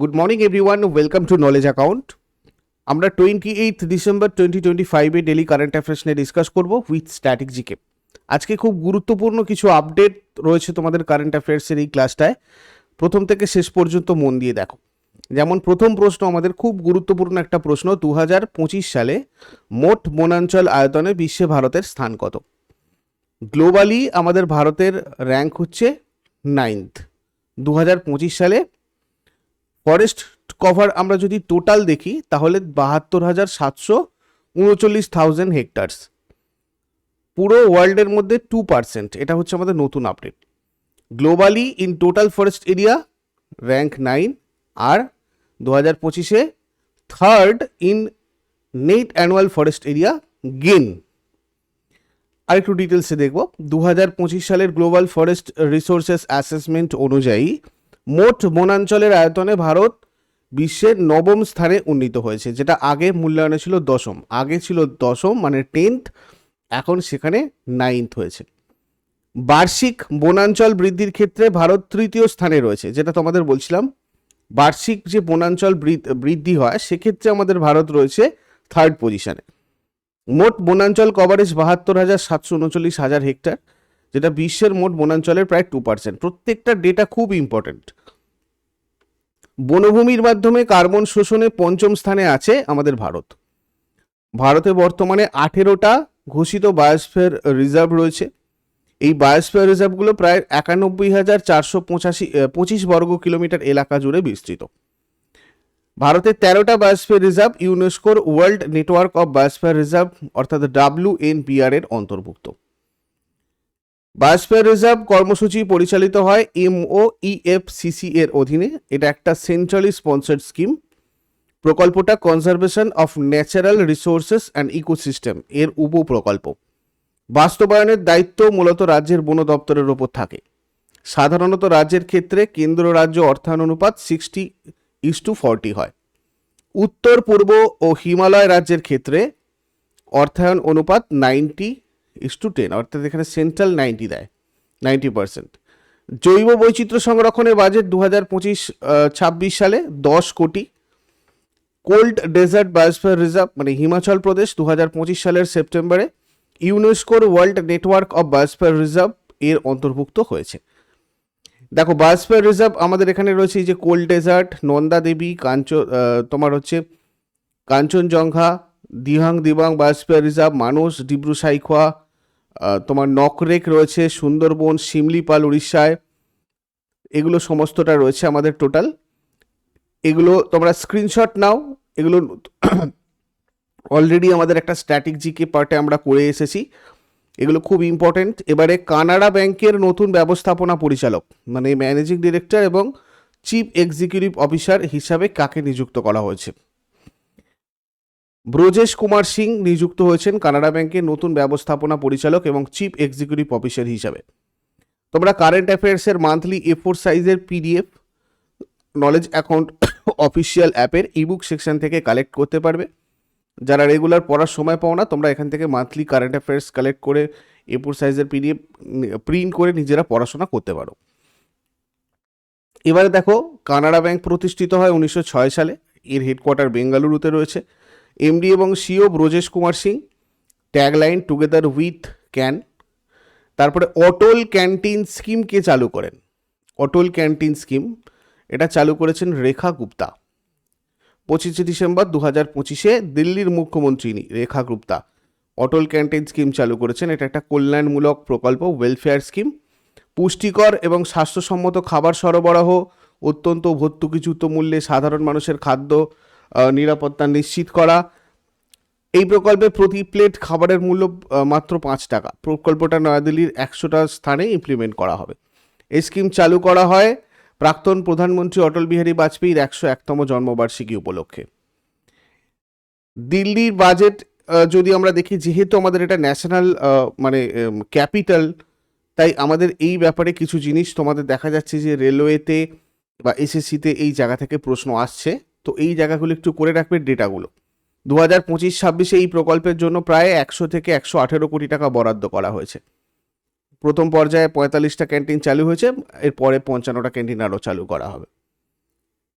Good morning everyone welcome to knowledge account আমরা twenty eight December twenty twenty ফাইভে daily current affairs নিয়ে discuss করব with static GK আজকে খুব গুরুত্বপূর্ণ কিছু আপডেট রয়েছে তোমাদের কারেন্ট অ্যাফেয়ার্সের এই ক্লাসটায় প্রথম থেকে শেষ পর্যন্ত মন দিয়ে দেখো। যেমন প্রথম প্রশ্ন, আমাদের খুব গুরুত্বপূর্ণ একটা প্রশ্ন দু হাজার পঁচিশ সালে মোট বনাঞ্চল আয়তনে বিশ্বে ভারতের স্থান কত? গ্লোবালি আমাদের ভারতের র্যাঙ্ক হচ্ছে নাইনথ দু সালে ফরেস্ট কভার আমরা যদি টোটাল দেখি, তাহলে বাহাত্তর হাজার সাতশো উনচল্লিশ থাউজেন্ড হেক্টার্স। পুরো ওয়ার্ল্ডের মধ্যে টু পার্সেন্ট এটা হচ্ছে আমাদের নতুন update. Globally in total forest area rank nine আর দু হাজার পঁচিশে third in net annual forest area gain. আর একটু ডিটেলসে দেখব। দু হাজার পঁচিশ সালের গ্লোবাল ফরেস্ট রিসোর্সেস অ্যাসেসমেন্ট অনুযায়ী মোট বনাঞ্চলের আয়তনে ভারত বিশ্বের নবম স্থানে উন্নীত হয়েছে, যেটা আগে মূল্যায়নে ছিল দশম। আগে ছিল দশম মানে টেন্থ এখন সেখানে নাইনথ হয়েছে। বার্ষিক বনাঞ্চল বৃদ্ধির ক্ষেত্রে ভারত তৃতীয় স্থানে রয়েছে, যেটা তোমাদের বলছিলাম। বার্ষিক যে বনাঞ্চল বৃদ্ধি হয়, সেক্ষেত্রে আমাদের ভারত রয়েছে থার্ড পজিশনে মোট বনাঞ্চল কভারেজ বাহাত্তর হাজার সাতশো উনচল্লিশ হাজার হেক্টর। যেটা বিশ্বের মোট বনাঞ্চলের প্রায় টু পার্সেন্ট প্রত্যেকটা ডেটা খুব ইম্পর্ট্যান্ট বনভূমির মাধ্যমে কার্বন শোষণে পঞ্চম স্থানে আছে আমাদের ভারত। ভারতে বর্তমানে আঠেরোটা ঘোষিত বায়োস্ফিয়ার রিজার্ভ রয়েছে। এই বায়োস্ফিয়ার রিজার্ভগুলো প্রায় একানব্বই হাজার চারশো পঁচাশি পঁচিশ বর্গ কিলোমিটার এলাকা জুড়ে বিস্তৃত। ভারতের তেরোটা বায়োস্ফিয়ার রিজার্ভ ইউনেস্কোর world network of biosphere reserve অর্থাৎ ডাব্লিউ এন এর অন্তর্ভুক্ত। বায়োস্ফিয়ার রিজার্ভ কর্মসূচি পরিচালিত হয় এমও ইএফসিসি এর অধীনে। এটা একটা সেন্ট্রালি স্পন্সার্ড স্কিম প্রকল্পটা conservation of natural resources and ecosystem এর উপপ্রকল্প। বাস্তবায়নের দায়িত্ব মূলত রাজ্যের বন দপ্তরের ওপর থাকে। সাধারণত রাজ্যের ক্ষেত্রে কেন্দ্র রাজ্য অর্থায়ন অনুপাত সিক্সটি ইস টু ফর্টি হয়। উত্তর, পূর্ব ও হিমালয় রাজ্যের ক্ষেত্রে অর্থায়ন অনুপাত নাইনটি ইস টু টেন অর্থাৎ এখানে সেন্ট্রাল নাইনটি দেয় নাইনটি পার্সেন্ট জৈব বৈচিত্র্য সংরক্ষণের বাজেট দু হাজার পঁচিশ ছাব্বিশ সালে দশ কোটি। কোল্ড ডেজার্ট বায়োস্ফিয়ার রিজার্ভ মানে হিমাচল প্রদেশ দু হাজার পঁচিশ সালের সেপ্টেম্বরে ইউনেস্কোর world network of biosphere reserve এর অন্তর্ভুক্ত হয়েছে। দেখো বায়োস্ফিয়ার রিজার্ভ আমাদের এখানে রয়েছে যে কোল্ড ডেজার্ট নন্দা দেবী, কাঞ্চন তোমার হচ্ছে কাঞ্চনজঙ্ঘা, দিহাং দিবাং বায়োস্ফিয়ার রিজার্ভ মানস, ডিব্রু সাইখোয়া তোমার নকরেক রয়েছে সুন্দরবন, শিমলিপাল, উড়িষ্যায়। এগুলো সমস্তটা রয়েছে আমাদের টোটাল এগুলো তোমরা স্ক্রিনশট নাও। এগুলো অলরেডি আমাদের একটা স্ট্যাটিক জিকে পার্টে আমরা করে এসেছি। এগুলো খুব ইম্পর্টেন্ট এবারে কানাড়া ব্যাংকের নতুন ব্যবস্থাপনা পরিচালক মানে ম্যানেজিং ডিরেক্টর এবং চিফ এক্সিকিউটিভ অফিসার হিসাবে কাকে নিযুক্ত করা হয়েছে? ব্রজেশ কুমার সিং নিযুক্ত হয়েছেন কানাড়া ব্যাংকের নতুন ব্যবস্থাপনা পরিচালক এবং চিফ এক্সিকিউটিভ অফিসার হিসাবে। তোমরা কারেন্ট অ্যাফেয়ার্সের মান্থলি এ ফোর সাইজের পিডিএফ নলেজ অ্যাকাউন্ট অফিসিয়াল অ্যাপের ইবুক সেকশন থেকে কালেক্ট করতে পারবে। যারা রেগুলার পড়ার সময় পাও না, তোমরা এখান থেকে মান্থলি কারেন্ট অ্যাফেয়ার্স কালেক্ট করে এ ফোর সাইজের পিডিএফ প্রিন্ট করে নিজেরা পড়াশোনা করতে পারো। এবারে দেখো, কানাড়া ব্যাংক প্রতিষ্ঠিত হয় উনিশশো ছয় সালে। এর হেডকোয়ার্টার বেঙ্গালুরুতে রয়েছে। এমডি এবং CEO Brajesh Kumar Singh tagline together with can তারপরে অটল ক্যান্টিন স্কিম কে চালু করেন? অটল ক্যান্টিন স্কিম এটা চালু করেছেন রেখা গুপ্তা। পঁচিশে ডিসেম্বর দু হাজার পঁচিশে দিল্লির মুখ্যমন্ত্রী রেখা গুপ্তা। অটল ক্যান্টিন স্কিম চালু করেছেন, এটা একটা কল্যাণমূলক প্রকল্প ওয়েলফেয়ার স্কিম পুষ্টিকর এবং স্বাস্থ্যসম্মত খাবার সরবরাহ, অত্যন্ত ভর্তুকিযুক্ত মূল্যে সাধারণ মানুষের খাদ্য নিরাপত্তা নিশ্চিত করা। এই প্রকল্পে প্রতি প্লেট খাবারের মূল্য মাত্র পাঁচ টাকা। প্রকল্পটা নয়াদিল্লির একশোটা স্থানে ইমপ্লিমেন্ট করা হবে। এই স্কিম চালু করা হয় প্রাক্তন প্রধানমন্ত্রী অটল বিহারী বাজপেয়ীর একশো একতম জন্মবার্ষিকী উপলক্ষে। দিল্লির বাজেট যদি আমরা দেখি, যেহেতু আমাদের এটা ন্যাশনাল মানে ক্যাপিটাল তাই আমাদের এই ব্যাপারে কিছু জিনিস তোমাদের দেখা যাচ্ছে যে রেলওয়েতে বা এসএসসিতে এই জায়গা থেকে প্রশ্ন আসছে। তো এই জায়গাগুলো একটু করে রাখবে ডেটাগুলো। দু হাজার পঁচিশ, ছাব্বিশে এই প্রকল্পের জন্য প্রায় একশো থেকে একশো আঠেরো কোটি টাকা বরাদ্দ করা হয়েছে। প্রথম পর্যায়ে পঁয়তাল্লিশটা ক্যান্টিন চালু হয়েছে, এরপরে পঞ্চান্নটা ক্যান্টিন আরও চালু করা হবে।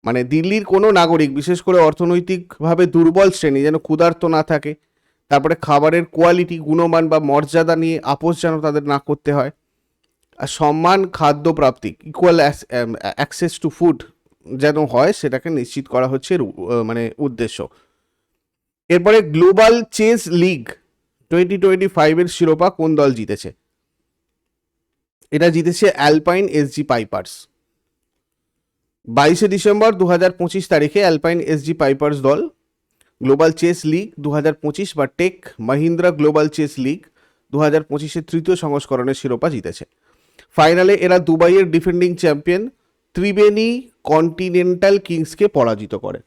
মানে দিল্লির কোনো নাগরিক, বিশেষ করে অর্থনৈতিকভাবে দুর্বল শ্রেণি, যেন ক্ষুধার্ত না থাকে, তারপরে খাবারের কোয়ালিটি গুণমান বা মর্যাদা নিয়ে আপোষ যেন তাদের না করতে হয়, আর সম্মান খাদ্য প্রাপ্তি ইকুয়াল অ্যাক্সেস টু ফুড যেন হয় সেটাকে নিশ্চিত করা হচ্ছে মানে উদ্দেশ্য। এরপরে global chess league twenty twenty ফাইভের শিরোপা কোন দল জিতেছে? এটা জিতেছে অ্যালপাইন এসজি পাইপার্স বাইশে ডিসেম্বর দু হাজার পঁচিশ তারিখে অ্যালপাইন এসজি পাইপার্স দল গ্লোবাল চেস লিগ দু হাজার পঁচিশ বা tech Mahindra global chess league দু হাজার পঁচিশের তৃতীয় সংস্করণের শিরোপা জিতেছে। ফাইনালে এরা দুবাইয়ের ডিফেন্ডিং চ্যাম্পিয়ন ত্রিবেণী কন্টিনেন্টাল কিংসকে পরাজিত করে।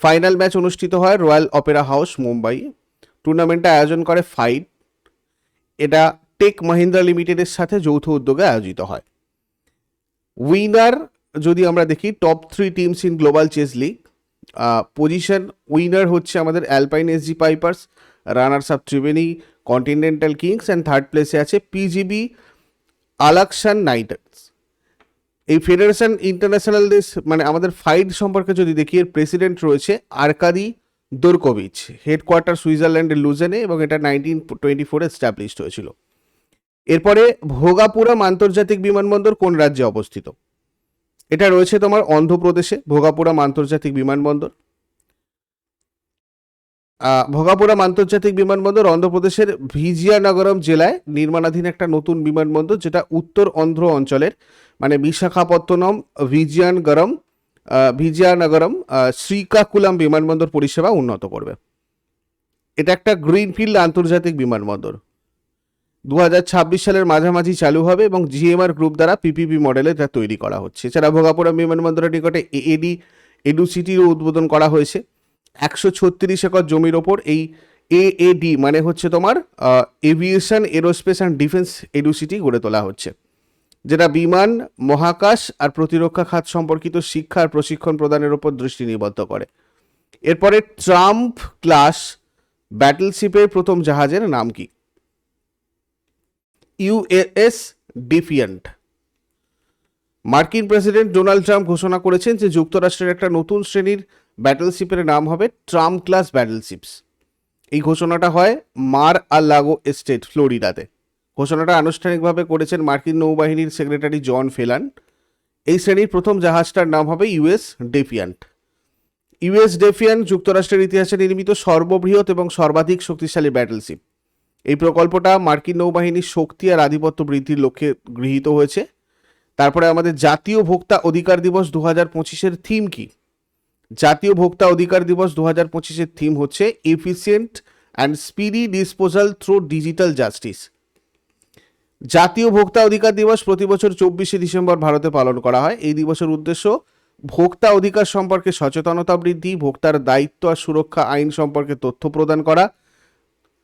ফাইনাল ম্যাচ অনুষ্ঠিত হয় রয়্যাল অপেরা হাউস মুম্বাই। টুর্নামেন্টটা আয়োজন করে ফাইট এটা টেক মাহিন্দ্রা লিমিটেডের সাথে যৌথ উদ্যোগে আয়োজিত হয়। উইনার যদি আমরা দেখি top three teams in global chess league position winner হচ্ছে আমাদের alpine SG pipers runners up Triveni continental kings and third প্লেসে আছে পিজিবি আলাকসান নাইটার্স এই ফেডারেশন ইন্টারন্যাশনাল দেশ মানে আমাদের ফাইট সম্পর্কে যদি দেখি, এর প্রেসিডেন্ট রয়েছে আরকাদি দোরকোভিচ হেডকোয়ার্টার সুইজারল্যান্ডের লুজেনে এবং এটা নাইনটিন টোয়েন্টি ফোরে এস্টাবলিশড হয়েছিল। এরপরে ভোগাপুরাম আন্তর্জাতিক বিমানবন্দর কোন রাজ্যে অবস্থিত? এটা রয়েছে তোমার অন্ধ্রপ্রদেশে, ভোগাপুরাম আন্তর্জাতিক বিমানবন্দর। ভোগাপুরাম আন্তর্জাতিক বিমানবন্দর অন্ধ্রপ্রদেশের ভিজিয়ানগরম জেলায় নির্মাণাধীন একটা নতুন বিমানবন্দর, যেটা উত্তর অন্ধ্র অঞ্চলের মানে বিশাখাপত্তনম ভিজিয়ানগরম ভিজিয়ানগরম শ্রীকাকুলাম বিমানবন্দর পরিষেবা উন্নত করবে। এটা একটা গ্রিনফিল্ড আন্তর্জাতিক বিমানবন্দর। দু হাজার ছাব্বিশ সালের মাঝামাঝি চালু হবে এবং জিএমআর গ্রুপ দ্বারা পিপিপি মডেলে তৈরি করা হচ্ছে। এছাড়া ভোগাপুরাম বিমানবন্দরের নিকটে এডু সিটিরও উদ্বোধন করা হয়েছে। একশো ছত্রিশ একর জমির ওপর এই এএডি মানে হচ্ছে তোমার aviation aerospace and defence educity গড়ে তোলা হচ্ছে। যেটা বিমান, মহাকাশ আর প্রতিরক্ষা খাত সম্পর্কিত শিক্ষা আর প্রশিক্ষণ প্রদানের উপর দৃষ্টি নিবদ্ধ করে। এরপরে ট্রাম্প ক্লাস ব্যাটলশিপের প্রথম জাহাজের নাম কি? US Defiant. মার্কিন প্রেসিডেন্ট ডোনাল্ড ট্রাম্প ঘোষণা করেছেন যে যুক্তরাষ্ট্রের একটা নতুন শ্রেণির ব্যাটেলশিপের নাম হবে ট্রাম ক্লাস ব্যাটেলশিপস। এই ঘোষণাটা হয় মার আর লাগো এস্টেট, ফ্লোরিডাতে। ঘোষণাটা আনুষ্ঠানিকভাবে করেছেন মার্কিন নৌবাহিনীর সেক্রেটারি জন ফেলান। এই শ্রেণির প্রথম জাহাজটার নাম হবে ইউএস ডেফিয়ান্ট। ইউএস ডেফিয়ান্ট যুক্তরাষ্ট্রের ইতিহাসে নির্মিত সর্ববৃহৎ এবং সর্বাধিক শক্তিশালী ব্যাটেলশিপ। এই প্রকল্পটা মার্কিন নৌবাহিনীর শক্তি আর আধিপত্য বৃদ্ধির লক্ষ্যে গৃহীত হয়েছে। তারপরে আমাদের জাতীয় ভোক্তা অধিকার দিবস দু হাজার পঁচিশের থিম কি? জাতীয় ভোক্তা অধিকার দিবস দু হাজার পঁচিশের থিম হচ্ছে efficient and speedy disposal through digital justice জাতীয় ভোক্তা অধিকার দিবস প্রতি বছর চব্বিশে ডিসেম্বর ভারতে পালন করা হয়। এই দিবসের উদ্দেশ্য, ভোক্তা অধিকার সম্পর্কে সচেতনতা বৃদ্ধি, ভোক্তার দায়িত্ব আর সুরক্ষা আইন সম্পর্কে তথ্য প্রদান করা।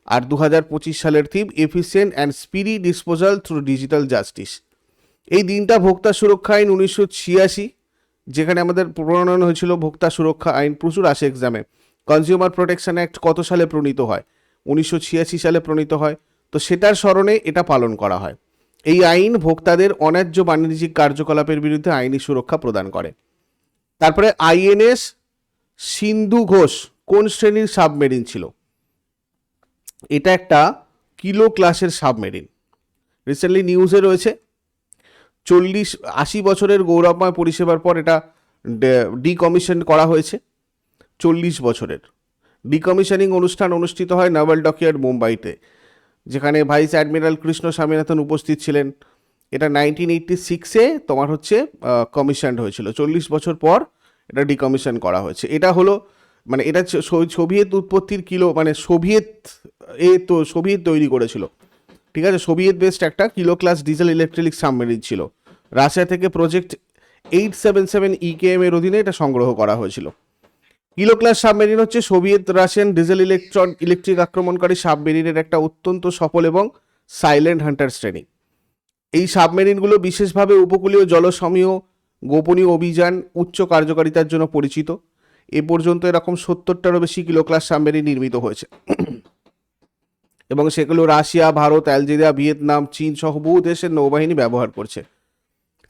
আর দু হাজার পঁচিশ সালের theme efficient and speedy disposal through digital justice এই দিনটা ভোক্তা সুরক্ষা আইন উনিশশো ছিয়াশি যেখানে আমাদের প্রণয়ন হয়েছিল ভোক্তা সুরক্ষা আইন প্রচুর আসে এক্সামে কনজিউমার প্রোটেকশন অ্যাক্ট কত সালে প্রণীত হয়? উনিশশো ছিয়াশি সালে প্রণীত হয়। তো সেটার স্মরণে এটা পালন করা হয়। এই আইন ভোক্তাদের অন্যায্য বাণিজ্যিক কার্যকলাপের বিরুদ্ধে আইনি সুরক্ষা প্রদান করে। তারপরে আইএনএস সিন্ধু ঘোষ কোন শ্রেণির সাবমেরিন ছিল? এটা একটা কিলো ক্লাসের সাবমেরিন। রিসেন্টলি নিউজে রয়েছে। চল্লিশ, আশি বছরের গৌরবময় পরিষেবার পর এটা ডিকমিশন করা হয়েছে। চল্লিশ বছরের। ডিকমিশনিং অনুষ্ঠান অনুষ্ঠিত হয় নাভাল ডকইয়ার্ড মুম্বাইতে, যেখানে ভাইস অ্যাডমিরাল কৃষ্ণ স্বামীনাথন উপস্থিত ছিলেন। এটা নাইনটিন এইটটি সিক্সে তোমার হচ্ছে কমিশন হয়েছিল। চল্লিশ বছর পর এটা ডিকমিশন করা হয়েছে। এটা হলো মানে এটা সোভিয়েত উৎপত্তির কিলো মানে সোভিয়েত, এ তো, সোভিয়েত তৈরি করেছিল। ঠিক আছে সোভিয়েত বেসড একটা kilo class diesel electric submarine ছিল। রাশিয়া থেকে project eight seven seven EKM এর অধীনে এটা সংগ্রহ করা হয়েছিল। কিলো ক্লাস সাবমেরিন হচ্ছে Soviet Russian diesel electron electric আক্রমণকারী সাবমেরিনের একটা অত্যন্ত সফল এবং সাইলেন্ট হান্টার শ্রেণি। এই সাবমেরিনগুলো বিশেষভাবে উপকূলীয় জলসমীয়, গোপনীয় অভিযান, উচ্চ কার্যকারিতার জন্য পরিচিত। এ পর্যন্ত এরকম সত্তরটারও বেশি কিলো ক্লাস সাবমেরিন নির্মিত হয়েছে। এবং সেগুলো রাশিয়া, ভারত, অ্যালজেরিয়া, ভিয়েতনাম, চীন সহ বহু দেশের নৌবাহিনী ব্যবহার করছে।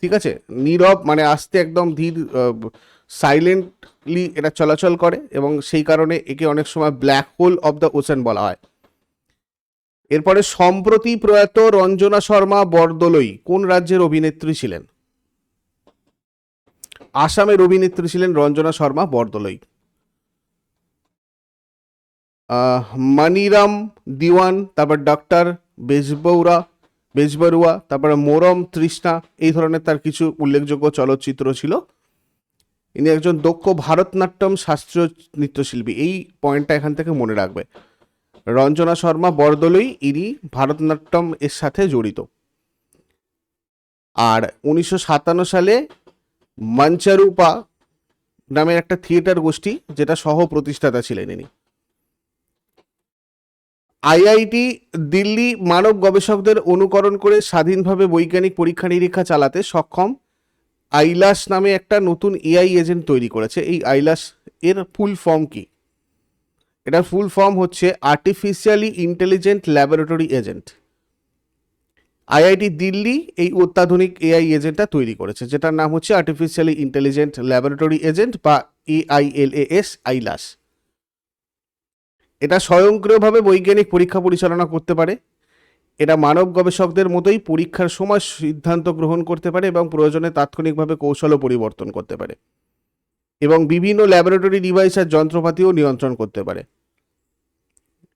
ঠিক আছে? নীরব মানে আস্তে একদম ধীর সাইলেন্টলি এটা চলাচল করে এবং সেই কারণে একে অনেক সময় black hole of the ocean বলা হয়। এরপরে সম্প্রতি প্রয়াত রঞ্জনা শর্মা বরদলই কোন রাজ্যের অভিনেত্রী ছিলেন? আসামের অভিনেত্রী ছিলেন রঞ্জনা শর্মা বরদলই। মানিরাম দিওয়ান, তারপর ডক্টর বেজবৌরা, বেজবরুয়া, তারপরে মোরম তৃষ্ণা, এই ধরনের তার কিছু উল্লেখযোগ্য চলচ্চিত্র ছিল। ইনি একজন দক্ষ ভারতনাট্যম শাস্ত্রীয় নৃত্যশিল্পী। এই পয়েন্টটা এখান থেকে মনে রাখবে। রঞ্জনা শর্মা বরদলই ইনি ভারতনাট্যম এর সাথে জড়িত। আর উনিশশো সাতান্ন সালে মঞ্চারূপা নামের একটা থিয়েটার গোষ্ঠী, যেটা সহ প্রতিষ্ঠাতা ছিলেন ইনি। আইআইটি, দিল্লি মানব গবেষকদের অনুকরণ করে স্বাধীনভাবে বৈজ্ঞানিক পরীক্ষা নিরীক্ষা চালাতে সক্ষম আইলাস নামে একটা নতুন এআই এজেন্ট তৈরি করেছে। এই আইলাস এর ফুল ফর্ম কি? এটার ফুল ফর্ম হচ্ছে artificially intelligent laboratory agent. IIT Delhi এই অত্যাধুনিক এআই এজেন্টটা তৈরি করেছে, যেটার নাম হচ্ছে আর্টিফিশিয়ালি ইন্টেলিজেন্ট ল্যাবরেটরি এজেন্ট বা এআইএলএএস আইলাস। এটা স্বয়ংক্রিয়ভাবে বৈজ্ঞানিক পরীক্ষা পরিচালনা করতে পারে। এটা মানব গবেষকদের মতোই পরীক্ষার সময় সিদ্ধান্ত গ্রহণ করতে পারে এবং প্রয়োজনে তাৎক্ষণিকভাবে কৌশলও পরিবর্তন করতে পারে। এবং বিভিন্ন ল্যাবরেটরি ডিভাইস আর যন্ত্রপাতিও নিয়ন্ত্রণ করতে পারে।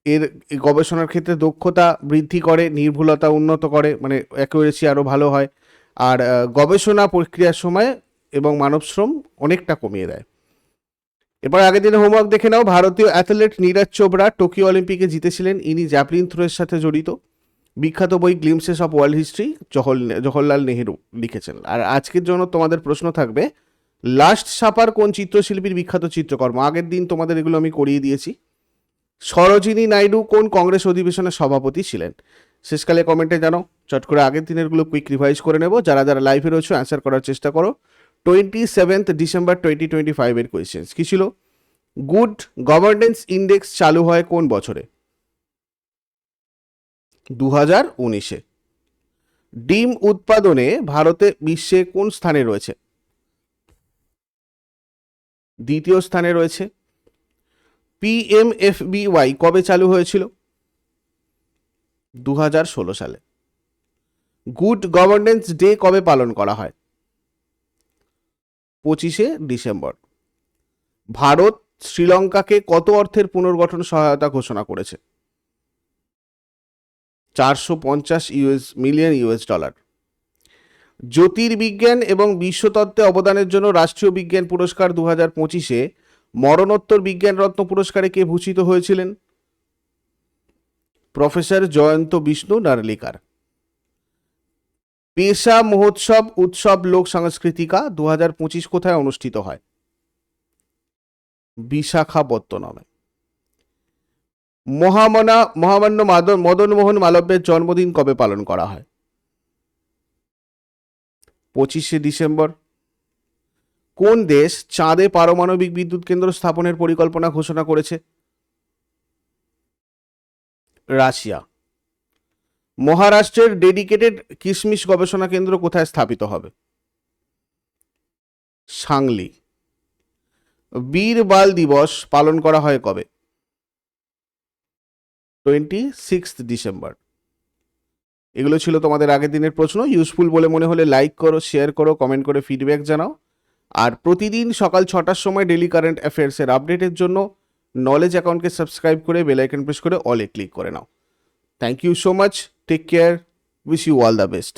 এর গবেষণার ক্ষেত্রে দক্ষতা বৃদ্ধি করে, নির্ভুলতা উন্নত করে মানে অ্যাকুরেসি আরও ভালো হয়। আর গবেষণা প্রক্রিয়ার সময় এবং মানব শ্রম অনেকটা কমিয়ে দেয়। এরপর আগের দিনে হোমওয়ার্ক দেখে নাও। ভারতীয় অ্যাথলেট নীরাজ চোপড়া টোকিও অলিম্পিকে জিতেছিলেন। ইনি জ্যাপলিন থ্রোয়ের সাথে জড়িত। বিখ্যাত বই গ্লিমসেস অফ ওয়ার্ল্ড হিস্ট্রি জহল জওহরলাল নেহেরু লিখেছেন। আর আজকের জন্য তোমাদের প্রশ্ন থাকবে, লাস্ট সাপার কোন চিত্রশিল্পীর বিখ্যাত চিত্রকর্ম? আগের দিন তোমাদের এগুলো আমি করিয়ে দিয়েছি। সরোজিনী নাইডু কোন কংগ্রেস অধিবেশনের সভাপতি ছিলেন? শেষকালে কমেন্টে জানাও। চট করে আগের দিনেরগুলো কুইক রিভাইজ করে নেব। যারা যারা লাইভে রয়েছে অ্যান্সার করার চেষ্টা করো। Twenty seventh December twenty twenty ফাইভের কোয়েশ্চেন্স কী ছিল? গুড গভর্নেন্স ইন্ডেক্স চালু হয় কোন বছরে? দু হাজার উনিশে। ডিম উৎপাদনে ভারতে বিশ্বে কোন স্থানে রয়েছে? দ্বিতীয় স্থানে রয়েছে। পিএমএফবিওয়াই কবে চালু হয়েছিল? দু হাজার ষোলো সালে। গুড গভর্নেন্স ডে কবে পালন করা হয়? পঁচিশে ডিসেম্বর। ভারত শ্রীলঙ্কাকে কত অর্থের পুনর্গঠন সহায়তা ঘোষণা করেছে? চারশো পঞ্চাশ ইউএস, মিলিয়ন ইউএস ডলার। জ্যোতির্বিজ্ঞান এবং বিশ্বতত্ত্বে অবদানের জন্য রাষ্ট্রীয় বিজ্ঞান পুরস্কার দু হাজার পঁচিশে মরণোত্তর বিজ্ঞান রত্ন পুরস্কারে কে ভূষিত হয়েছিলেন? প্রফেসর জয়ন্ত বিষ্ণু নার্লিকার। পেশা, মহোৎসব, উৎসব, লোক সংস্কৃতিকা দু হাজার পঁচিশ কোথায় অনুষ্ঠিত হয়? বিশাখাপত্তনমে। মহামনা, মহামান্য মাদন, মদনমোহন মালব্যের জন্মদিন কবে পালন করা হয়? পঁচিশে ডিসেম্বর। কোন দেশ চাঁদে পারমাণবিক বিদ্যুৎ কেন্দ্র স্থাপনের পরিকল্পনা ঘোষণা করেছে? রাশিয়া। মহারাষ্ট্রের ডেডিকেটেড কিশমিশ গবেষণা কেন্দ্র কোথায় স্থাপিত হবে? সাংলি। বীর বাল দিবস পালন করা হয় কবে? টোয়েন্টি সিক্সথ ডিসেম্বর এগুলো ছিল তোমাদের আগের দিনের প্রশ্ন। ইউজফুল বলে মনে হলে লাইক করো শেয়ার করো কমেন্ট করে ফিডব্যাক জানাও। আর প্রতিদিন সকাল ছটার সময় ডেলি কারেন্ট অ্যাফেয়ার্সের আপডেটের জন্য নলেজ অ্যাকাউন্টকে সাবস্ক্রাইব করে বেল আইকন প্রেস করে অলে ক্লিক করে নাও। Thank you so much take care wish you all the best